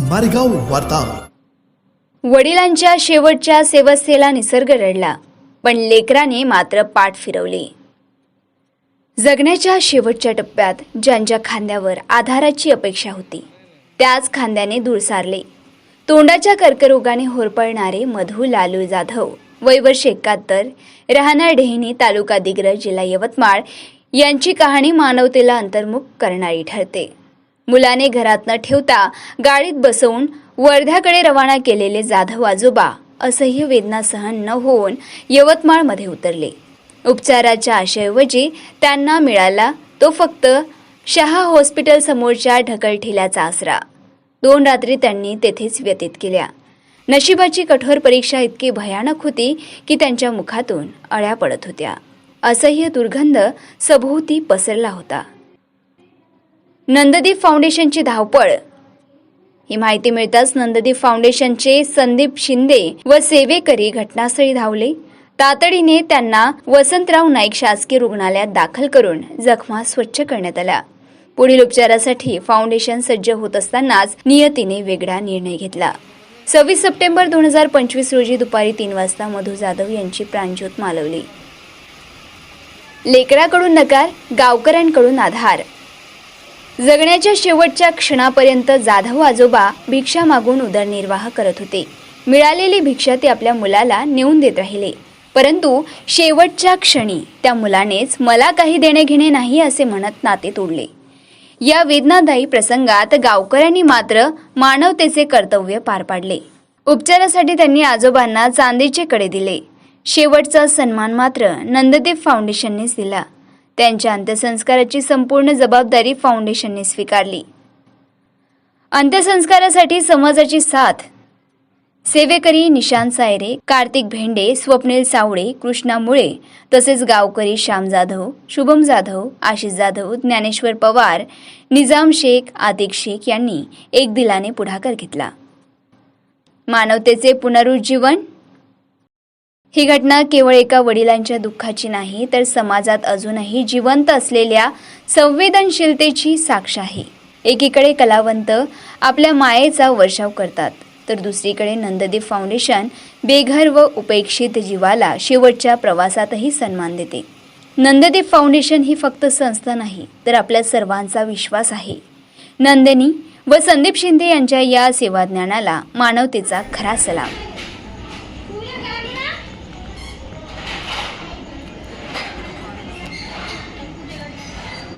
मारेगाव वार्ता. वडिलांच्या शेवटच्या सेवस्थेला निसर्ग रडला पण लेकराने मात्र पाठ फिरवली. जगण्याच्या शेवटच्या टप्प्यात ज्यांच्या खांद्यावर आधाराची अपेक्षा होती त्याच खांद्याने दूर सारले. तोंडाच्या कर्करोगाने होरपळणारे मधू लालू जाधव वयवर्ष एकाहत्तर राहणार डेहनी तालुका दिग्रज जिल्हा यवतमाळ यांची कहाणी मानवतेला अंतर्मुख करणारी ठरते. मुलाने घरात न ठेवता गाडीत बसवून वर्ध्याकडे रवाना केलेले जाधव आजोबा असह्य वेदना सहन न होऊन यवतमाळमध्ये उतरले. उपचाराच्या आशयऐवजी त्यांना मिळाला तो फक्त शहा हॉस्पिटल समोरच्या ढकलठेल्याचा आसरा. दोन रात्री त्यांनी तेथेच व्यतीत केल्या. नशिबाची कठोर परीक्षा इतकी भयानक होती की त्यांच्या मुखातून अळ्या पडत होत्या. असह्य दुर्गंध सभोवती पसरला होता. नंददीप फाउंडेशनची धावपळ. ही माहिती मिळताच नंददीप फाउंडेशनचे संदीप शिंदे व सेवेकरी घटनास्थळी धावले. तातडीने त्यांना वसंतराव नाईक शासकीय रुग्णालयात दाखल करून जखमा स्वच्छ करण्यात आल्या. पुढील उपचारासाठी फाउंडेशन सज्ज होत असतानाच नियतीने वेगळा निर्णय घेतला. सव्वीस सप्टेंबर दोन हजार पंचवीस रोजी दुपारी तीन वाजता मधु जाधव यांची प्राणज्योत मालवली. लेकराकडून नकार गावकऱ्यांकडून आधार. जगण्याच्या शेवटच्या क्षणापर्यंत जाधव आजोबा भिक्षा मागून उदरनिर्वाह करत होते. मिळालेली भिक्षा ते आपल्या मुलाला नेऊन देत राहिले. परंतु शेवटच्या क्षणी त्या मुलानेच मला काही देणे घेणे नाही असे म्हणत नाते तोडले. या वेदनादायी प्रसंगात गावकऱ्यांनी मात्र मानवतेचे कर्तव्य पार पाडले. उपचारासाठी त्यांनी आजोबांना चांदीचे कडे दिले. शेवटचा सन्मान मात्र नंददेव फाउंडेशननेच दिला. त्यांच्या अंत्यसंस्काराची संपूर्ण जबाबदारी फाउंडेशनने स्वीकारली. अंत्यसंस्कारासाठी समाजाची साथ. सेवेकरी निशांत सायरे कार्तिक भेंडे स्वप्नील सावळे कृष्णा मुळे तसेच गावकरी श्याम जाधव शुभम जाधव आशिष जाधव ज्ञानेश्वर पवार निजाम शेख आतिक शेख यांनी एक दिलाने पुढाकार घेतला. मानवतेचे पुनरुज्जीवन ही घटना केवळ एका वडिलांच्या दुःखाची नाही तर समाजात अजूनही जिवंत असलेल्या संवेदनशीलतेची साक्ष आहे. एकीकडे कलावंत आपल्या मायेचा वर्षाव करतात तर दुसरीकडे नंददीप फाउंडेशन बेघर व उपेक्षित जीवाला शेवटच्या प्रवासातही सन्मान देते. नंददीप फाउंडेशन ही फक्त संस्था नाही तर आपल्या सर्वांचा विश्वास आहे. नंदिनी व संदीप शिंदे यांच्या या सेवाज्ञानाला मानवतेचा खरा सलाम.